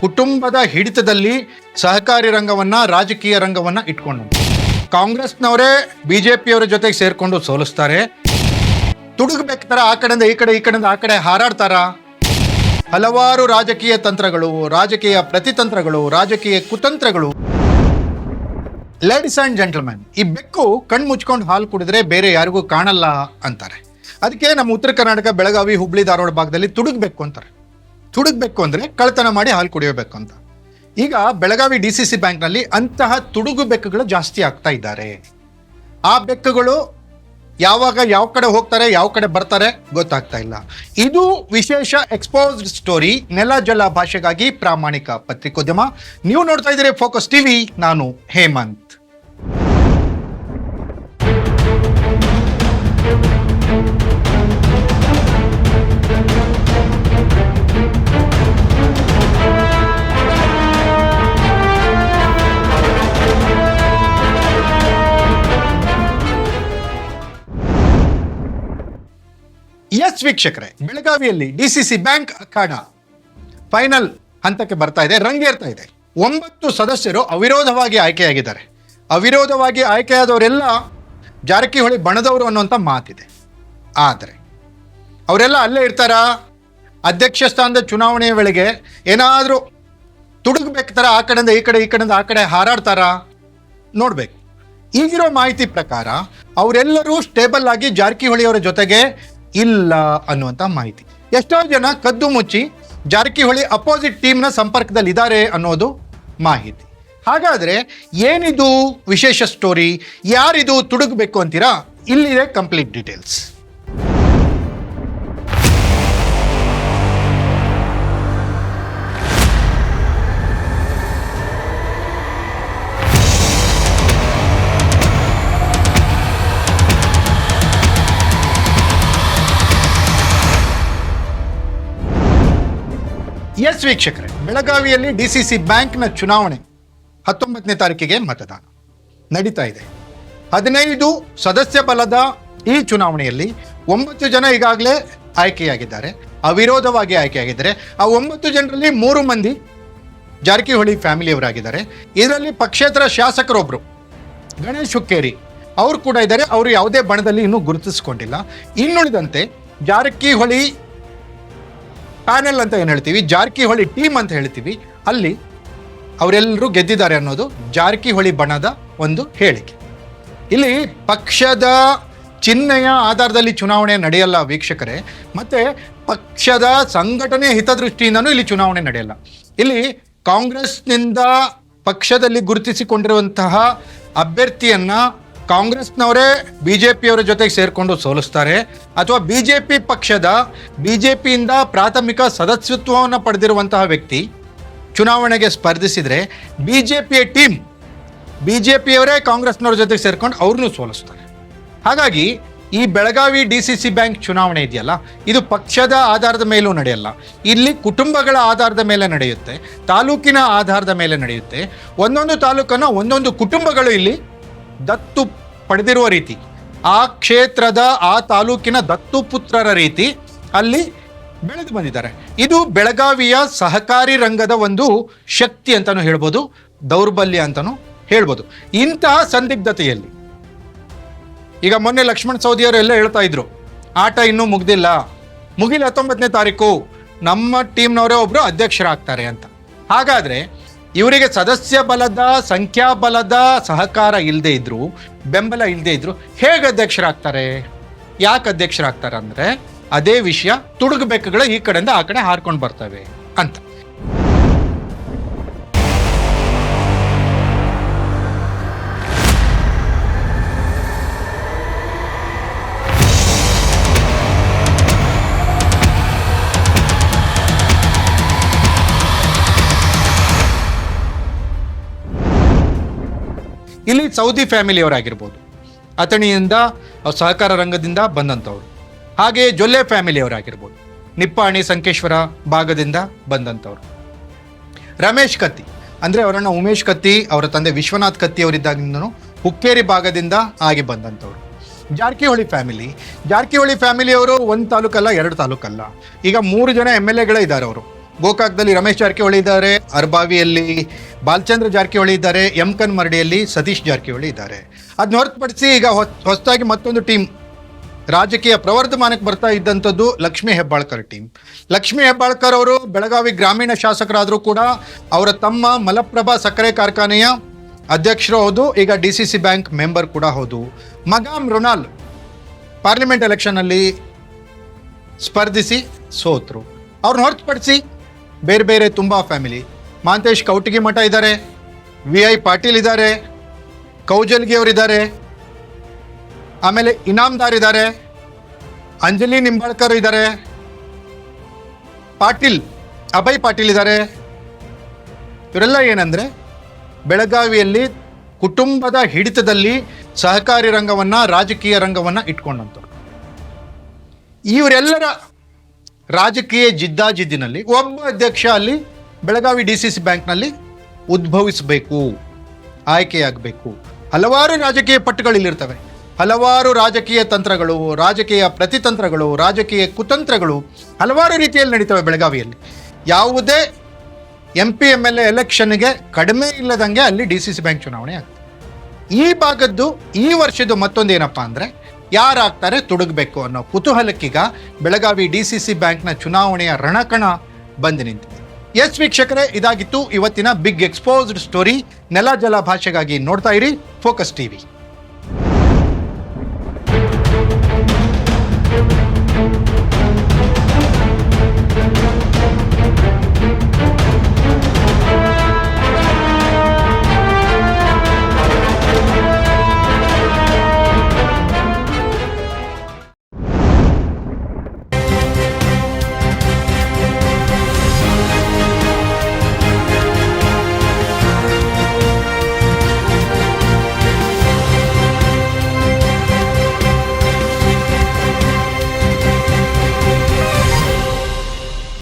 ಕುಟುಂಬದ ಹಿಡಿತದಲ್ಲಿ ಸಹಕಾರಿ ರಂಗವನ್ನ, ರಾಜಕೀಯ ರಂಗವನ್ನ ಇಟ್ಕೊಂಡು ಕಾಂಗ್ರೆಸ್ನವರೇ ಬಿಜೆಪಿಯವರ ಜೊತೆಗೆ ಸೇರ್ಕೊಂಡು ಸೋಲಿಸ್ತಾರೆ. ತುಡುಗಬೇಕಾರ ಆ ಕಡೆಯಿಂದ, ಈ ಕಡೆ, ಈ ಕಡೆಯಿಂದ ಆ ಕಡೆ ಹಾರಾಡ್ತಾರ? ಹಲವಾರು ರಾಜಕೀಯ ತಂತ್ರಗಳು, ರಾಜಕೀಯ ಪ್ರತಿತಂತ್ರಗಳು, ರಾಜಕೀಯ ಕುತಂತ್ರಗಳು. ಲೇಡೀಸ್ ಆ್ಯಂಡ್ ಜೆಂಟಲ್ಮೆನ್ ಈ ಬೆಕ್ಕು ಕಣ್ಣು ಮುಚ್ಕೊಂಡು ಹಾಲು ಕುಡಿದ್ರೆ ಬೇರೆ ಯಾರಿಗೂ ಕಾಣಲ್ಲ ಅಂತಾರೆ. ಅದಕ್ಕೆ ನಮ್ಮ ಉತ್ತರ ಕರ್ನಾಟಕ, ಬೆಳಗಾವಿ, ಹುಬ್ಳಿ, ಧಾರವಾಡ ಭಾಗದಲ್ಲಿ ತುಡುಗಬೇಕು ಅಂತಾರೆ. ತುಡುಗ್ಬೇಕು ಅಂದರೆ ಕಳ್ತನ ಮಾಡಿ ಹಾಲು ಕುಡಿಯಬೇಕು ಅಂತ. ಈಗ ಬೆಳಗಾವಿ ಡಿ ಸಿ ಸಿ ಬ್ಯಾಂಕ್ನಲ್ಲಿ ಅಂತಹ ತುಡುಗು ಬೆಕ್ಕುಗಳು ಜಾಸ್ತಿ ಆಗ್ತಾ ಇದ್ದಾರೆ. ಆ ಬೆಕ್ಕುಗಳು ಯಾವಾಗ ಯಾವ ಕಡೆ ಹೋಗ್ತಾರೆ, ಯಾವ ಕಡೆ ಬರ್ತಾರೆ ಗೊತ್ತಾಗ್ತಾ ಇಲ್ಲ. ಇದು ವಿಶೇಷ ಎಕ್ಸ್ಪೋಸ್ಡ್ ಸ್ಟೋರಿ ನೆಲ ಜಲ ಭಾಷೆಗಾಗಿ ಪ್ರಾಮಾಣಿಕ ಪತ್ರಿಕೋದ್ಯಮ. ನೀವು ನೋಡ್ತಾ ಇದ್ದೀರಿ ಫೋಕಸ್ ಟಿವಿ ನಾನು ಹೇಮಂತ್. ಎಸ್ ವೀಕ್ಷಕರೇ. ಬೆಳಗಾವಿಯಲ್ಲಿ ಡಿಸಿಸಿ ಬ್ಯಾಂಕ್ ಅಖಾಡ. ಫೈನಲ್ ಹಂತಕ್ಕೆ ಬರ್ತಾ ಇದೆ ರಂಗೇರ್ತಾ ಇದೆ. ಒಂಬತ್ತು ಸದಸ್ಯರು ಅವಿರೋಧವಾಗಿ ಆಯ್ಕೆಯಾಗಿದ್ದಾರೆ. ಅವಿರೋಧವಾಗಿ ಆಯ್ಕೆಯಾದವರೆಲ್ಲ ಜಾರಕಿಹೊಳಿ ಬಣದವರು ಅನ್ನುವಂಥ ಮಾತಿದೆ. ಆದರೆ, ಅವರೆಲ್ಲ ಅಲ್ಲೇ ಇರ್ತಾರಾ? ಅಧ್ಯಕ್ಷ ಸ್ಥಾನದ ಚುನಾವಣೆಯ ವೇಳೆಗೆ ಏನಾದರೂ ತುಡುಗಬೇಕಾರ ಆ ಕಡೆಯಿಂದ ಈ ಕಡೆ, ಈ ಕಡೆಯಿಂದ ಆ ಕಡೆ ಹಾರಾಡ್ತಾರಾ? ನೋಡಬೇಕು. ಈಗಿರೋ ಮಾಹಿತಿ ಪ್ರಕಾರ ಅವರೆಲ್ಲರೂ ಸ್ಟೇಬಲ್ ಆಗಿ ಜಾರಕಿಹೊಳಿ ಅವರ ಜೊತೆಗೆ ಇಲ್ಲ ಅನ್ನುವಂಥ ಮಾಹಿತಿ. ಎಷ್ಟೋ ಜನ ಕದ್ದು ಮುಚ್ಚಿ ಜಾರಕಿಹೊಳಿ ಅಪೋಸಿಟ್ ಟೀಮ್ನ ಸಂಪರ್ಕದಲ್ಲಿ ಇದ್ದಾರೆ ಅನ್ನೋದು ಮಾಹಿತಿ. ಹಾಗಾದರೆ ಏನಿದು ವಿಶೇಷ ಸ್ಟೋರಿ ಯಾರಿದು ತುಡುಗಬೇಕು ಅಂತೀರಾ? ಇಲ್ಲಿದೆ ಕಂಪ್ಲೀಟ್ ಡೀಟೇಲ್ಸ್ ಎಸ್ ವೀಕ್ಷಕರೇ, ಬೆಳಗಾವಿಯಲ್ಲಿ ಡಿ ಸಿ ಸಿ ಬ್ಯಾಂಕ್ನ ಚುನಾವಣೆ ಹತ್ತೊಂಬತ್ತನೇ ತಾರೀಕಿಗೆ ಮತದಾನ ನಡೀತಾ ಇದೆ. ಹದಿನೈದು ಸದಸ್ಯ ಬಲದ ಈ ಚುನಾವಣೆಯಲ್ಲಿ ಒಂಬತ್ತು ಜನ ಈಗಾಗಲೇ ಆಯ್ಕೆಯಾಗಿದ್ದಾರೆ. ಅವಿರೋಧವಾಗಿ ಆಯ್ಕೆಯಾಗಿದ್ದಾರೆ. ಆ ಒಂಬತ್ತು ಜನರಲ್ಲಿ ಮೂರು ಮಂದಿ ಜಾರಕಿಹೊಳಿ ಫ್ಯಾಮಿಲಿಯವರಾಗಿದ್ದಾರೆ. ಇದರಲ್ಲಿ ಪಕ್ಷೇತರ ಶಾಸಕರೊಬ್ಬರು ಗಣೇಶ್ ಹುಕ್ಕೇರಿ, ಅವರು ಕೂಡ ಇದ್ದಾರೆ. ಅವರು ಯಾವುದೇ ಬಣದಲ್ಲಿ ಇನ್ನೂ ಗುರುತಿಸಿಕೊಂಡಿಲ್ಲ. ಇನ್ನುಳಿದಂತೆ ಜಾರಕಿಹೊಳಿ ಪ್ಯಾನೆಲ್ ಅಂತ ಏನು ಹೇಳ್ತೀವಿ? ಜಾರಕಿಹೊಳಿ ಟೀಮ್ ಅಂತ ಹೇಳ್ತೀವಿ. ಅಲ್ಲಿ ಅವರೆಲ್ಲರೂ ಗೆದ್ದಿದ್ದಾರೆ ಅನ್ನೋದು ಜಾರಕಿಹೊಳಿ ಬಣದ ಒಂದು ಹೇಳಿಕೆ. ಇಲ್ಲಿ ಪಕ್ಷದ ಚಿಹ್ನೆಯ ಆಧಾರದಲ್ಲಿ ಚುನಾವಣೆ ನಡೆಯಲ್ಲ ವೀಕ್ಷಕರೇ. ಮತ್ತೆ ಪಕ್ಷದ ಸಂಘಟನೆ ಹಿತದೃಷ್ಟಿಯಿಂದನೂ ಇಲ್ಲಿ ಚುನಾವಣೆ ನಡೆಯಲ್ಲ. ಇಲ್ಲಿ ಕಾಂಗ್ರೆಸ್ನಿಂದ ಪಕ್ಷದಲ್ಲಿ ಗುರುತಿಸಿಕೊಂಡಿರುವಂತಹ ಅಭ್ಯರ್ಥಿಯನ್ನ ಕಾಂಗ್ರೆಸ್ನವರೇ ಬಿ ಜೆ ಪಿಯವರ ಜೊತೆಗೆ ಸೇರಿಕೊಂಡು ಸೋಲಿಸ್ತಾರೆ. ಅಥವಾ ಬಿ ಜೆ ಪಿ ಪಕ್ಷದ ಬಿ ಜೆ ಪಿಯಿಂದ ಪ್ರಾಥಮಿಕ ಸದಸ್ಯತ್ವವನ್ನು ಪಡೆದಿರುವಂತಹ ವ್ಯಕ್ತಿ ಚುನಾವಣೆಗೆ ಸ್ಪರ್ಧಿಸಿದರೆ ಬಿ ಜೆ ಪಿಯ ಟೀಮ್ ಬಿ ಜೆ ಪಿಯವರೇ ಕಾಂಗ್ರೆಸ್ನವ್ರ ಜೊತೆಗೆ ಸೇರ್ಕೊಂಡು ಅವ್ರನ್ನೂ ಸೋಲಿಸ್ತಾರೆ. ಹಾಗಾಗಿ ಈ Belagavi D C C bank ಚುನಾವಣೆ ಇದೆಯಲ್ಲ, ಇದು ಪಕ್ಷದ ಆಧಾರದ ಮೇಲೂ ನಡೆಯಲ್ಲ. ಇಲ್ಲಿ ಕುಟುಂಬಗಳ ಆಧಾರದ ಮೇಲೆ ನಡೆಯುತ್ತೆ, ತಾಲೂಕಿನ ಆಧಾರದ ಮೇಲೆ ನಡೆಯುತ್ತೆ. ಒಂದೊಂದು ತಾಲೂಕನ್ನು ಒಂದೊಂದು ಕುಟುಂಬಗಳು ಇಲ್ಲಿ ದತ್ತು ಪಡೆದಿರುವ ರೀತಿ, ಆ ಕ್ಷೇತ್ರದ, ಆ ತಾಲೂಕಿನ ದತ್ತುಪುತ್ರರ ರೀತಿ ಅಲ್ಲಿ ಬೆಳೆದು ಬಂದಿದ್ದಾರೆ. ಇದು ಬೆಳಗಾವಿಯ ಸಹಕಾರಿ ರಂಗದ ಒಂದು ಶಕ್ತಿ ಅಂತಲೂ ಹೇಳ್ಬೋದು, ದೌರ್ಬಲ್ಯ ಅಂತಲೂ ಹೇಳ್ಬೋದು. ಇಂತಹ ಸಂದಿಗ್ಧತೆಯಲ್ಲಿ, ಈಗ ಮೊನ್ನೆ ಲಕ್ಷ್ಮಣ್ ಸೌದಿಯವರು ಎಲ್ಲ ಹೇಳ್ತಾ ಇದ್ರು, ಆಟ ಇನ್ನೂ ಮುಗ್ದಿಲ್ಲ, ಮುಗಿಲಿ ಹತ್ತೊಂಬತ್ತನೇ ತಾರೀಕು ನಮ್ಮ ಟೀಮ್ನವರೇ ಒಬ್ರು ಅಧ್ಯಕ್ಷರಾಗ್ತಾರೆ ಅಂತ. ಹಾಗಾದ್ರೆ ಇವರಿಗೆ ಸದಸ್ಯ ಬಲದ ಸಂಖ್ಯಾಬಲದ ಸಹಕಾರ ಇಲ್ಲದೆ ಇದ್ರು, ಬೆಂಬಲ ಇಲ್ಲದೆ ಇದ್ರು, ಹೇಗೆ ಅಧ್ಯಕ್ಷರಾಗ್ತಾರೆ? ಯಾಕೆ ಅಧ್ಯಕ್ಷರಾಗ್ತಾರೆ ಅಂದ್ರೆ ಅದೇ ವಿಷಯ ತುಡುಗು ಬೆಕ್ಕುಗಳು ಈ ಕಡೆಯಿಂದ ಆ ಕಡೆ ಹಾರ್ಕೊಂಡು ಬರ್ತವೆ ಅಂತ. ಇಲ್ಲಿ ಸೌದಿ ಫ್ಯಾಮಿಲಿಯವರಾಗಿರ್ಬೋದು. ಅಥಣಿಯಿಂದ ಸಹಕಾರ ರಂಗದಿಂದ ಬಂದಂಥವ್ರು. ಹಾಗೆ ಜೊಲ್ಲೆ ಫ್ಯಾಮಿಲಿಯವರಾಗಿರ್ಬೋದು. ನಿಪ್ಪಾಣಿ, ಸಂಕೇಶ್ವರ ಭಾಗದಿಂದ ಬಂದಂಥವ್ರು. ರಮೇಶ್ ಕತ್ತಿ. ಅಂದರೆ ಅವರನ್ನು ಉಮೇಶ್ ಕತ್ತಿ, ಅವರ ತಂದೆ ವಿಶ್ವನಾಥ್ ಕತ್ತಿ ಅವರಿದ್ದಾಗಿಂದನೂ ಹುಕ್ಕೇರಿ ಭಾಗದಿಂದ ಆಗಿ ಬಂದಂಥವ್ರು. ಜಾರಕಿಹೊಳಿ ಫ್ಯಾಮಿಲಿ. ಜಾರಕಿಹೊಳಿ ಫ್ಯಾಮಿಲಿಯವರು ಒಂದು ತಾಲೂಕಲ್ಲ, ಎರಡು ತಾಲೂಕಲ್ಲ. ಈಗ ಮೂರು ಜನ ಎಂ ಎಲ್ ಎಗಳೇ ಇದ್ದಾರೆ ಅವರು. ಗೋಕಾಕ್ದಲ್ಲಿ ರಮೇಶ್ ಜಾರಕಿಹೊಳಿ ಇದ್ದಾರೆ, ಅರ್ಬಾವಿಯಲ್ಲಿ ಬಾಲಚಂದ್ರ ಜಾರಕಿಹೊಳಿ ಇದ್ದಾರೆ ಎಂ ಕನ್ಮರಡಿಯಲ್ಲಿ ಸತೀಶ್ ಜಾರಕಿಹೊಳಿ ಇದ್ದಾರೆ. ಅದನ್ನ ಹೊರತುಪಡಿಸಿ ಈಗ ಹೊಸದಾಗಿ ಮತ್ತೊಂದು ಟೀಮ್ ರಾಜಕೀಯ ಪ್ರವರ್ಧಮಾನಕ್ಕೆ ಬರ್ತಾ ಇದ್ದಂಥದ್ದು ಲಕ್ಷ್ಮೀ ಹೆಬ್ಬಾಳ್ಕರ್ ಟೀಮ್. ಲಕ್ಷ್ಮೀ ಹೆಬ್ಬಾಳ್ಕರ್ ಅವರು ಬೆಳಗಾವಿ ಗ್ರಾಮೀಣ ಶಾಸಕರಾದರೂ ಕೂಡ ಅವರ ತಮ್ಮ ಮಲಪ್ರಭಾ ಸಕ್ಕರೆ ಕಾರ್ಖಾನೆಯ ಅಧ್ಯಕ್ಷರು ಹೌದು, ಈಗ D C C bank member ಕೂಡ ಹೌದು. ಮಗಾಮ್ ರೊನಾಲ್ ಪಾರ್ಲಿಮೆಂಟ್ ಎಲೆಕ್ಷನ್ನಲ್ಲಿ ಸ್ಪರ್ಧಿಸಿ ಸೋತರು. ಅವ್ರನ್ನ ಹೊರತುಪಡಿಸಿ ಬೇರೆ ಬೇರೆ ತುಂಬ ಫ್ಯಾಮಿಲಿ ಮಾಂತೇಶ್ ಕೌಟಿಗಿ ಮಠ ಇದ್ದಾರೆ. ವಿ ಐ ಪಾಟೀಲ್ ಇದ್ದಾರೆ. ಕೌಜಲ್ಗಿ ಅವರಿದ್ದಾರೆ ಆಮೇಲೆ ಇನಾಮ್ದಾರ್ ಇದ್ದಾರೆ. ಅಂಜಲಿ ನಿಂಬಾಳ್ಕರ್ ಇದ್ದಾರೆ. ಪಾಟೀಲ್, ಅಭಯ್ ಪಾಟೀಲ್ ಇದ್ದಾರೆ. ಇವರೆಲ್ಲ ಏನಂದರೆ ಬೆಳಗಾವಿಯಲ್ಲಿ ಕುಟುಂಬದ ಹಿಡಿತದಲ್ಲಿ ಸಹಕಾರಿ ರಂಗವನ್ನು, ರಾಜಕೀಯ ರಂಗವನ್ನು ಇಟ್ಕೊಂಡಂಥವ್ರು. ಇವರೆಲ್ಲರ ರಾಜಕೀಯ ಜಿದ್ದಾಜಿದ್ದಿನಲ್ಲಿ ಒಬ್ಬ ಅಧ್ಯಕ್ಷ ಅಲ್ಲಿ ಬೆಳಗಾವಿ ಡಿ ಸಿ ಸಿ ಬ್ಯಾಂಕ್ನಲ್ಲಿ ಉದ್ಭವಿಸಬೇಕು, ಆಯ್ಕೆಯಾಗಬೇಕು. ಹಲವಾರು ರಾಜಕೀಯ ಪಟ್ಟುಗಳಿಲ್ಲಿರ್ತವೆ ಹಲವಾರು ರಾಜಕೀಯ ತಂತ್ರಗಳು, ರಾಜಕೀಯ ಪ್ರತಿತಂತ್ರಗಳು, ರಾಜಕೀಯ ಕುತಂತ್ರಗಳು ಹಲವಾರು ರೀತಿಯಲ್ಲಿ ನಡೀತವೆ ಬೆಳಗಾವಿಯಲ್ಲಿ. ಯಾವುದೇ M P M L A ಎಲೆಕ್ಷನ್ಗೆ ಕಡಿಮೆ ಇಲ್ಲದಂಗೆ ಅಲ್ಲಿ ಡಿ ಸಿ ಸಿ ಬ್ಯಾಂಕ್ ಚುನಾವಣೆ ಆಗ್ತದೆ. ಈ ಭಾಗದ್ದು, ಈ ವರ್ಷದ್ದು ಮತ್ತೊಂದು ಏನಪ್ಪ ಅಂದರೆ ಯಾರಾಗ್ತಾರೆ ತೊಡಗಬೇಕು ಅನ್ನೋ ಕುತೂಹಲಕ್ಕೀಗ ಬೆಳಗಾವಿ ಡಿ ಸಿ ಸಿ ಬ್ಯಾಂಕ್ನ ಚುನಾವಣೆಯ ರಣಕಣ ಬಂದು ನಿಂತಿದೆ. ಎಸ್ ವೀಕ್ಷಕರೇ, ಇದಾಗಿತ್ತು ಇವತ್ತಿನ ಬಿಗ್ ಎಕ್ಸ್ಪೋಸ್ಡ್ ಸ್ಟೋರಿ ನೆಲ ಜಲ ಭಾಷೆಗಾಗಿ ನೋಡ್ತಾ ಇರಿ ಫೋಕಸ್ ಟಿವಿ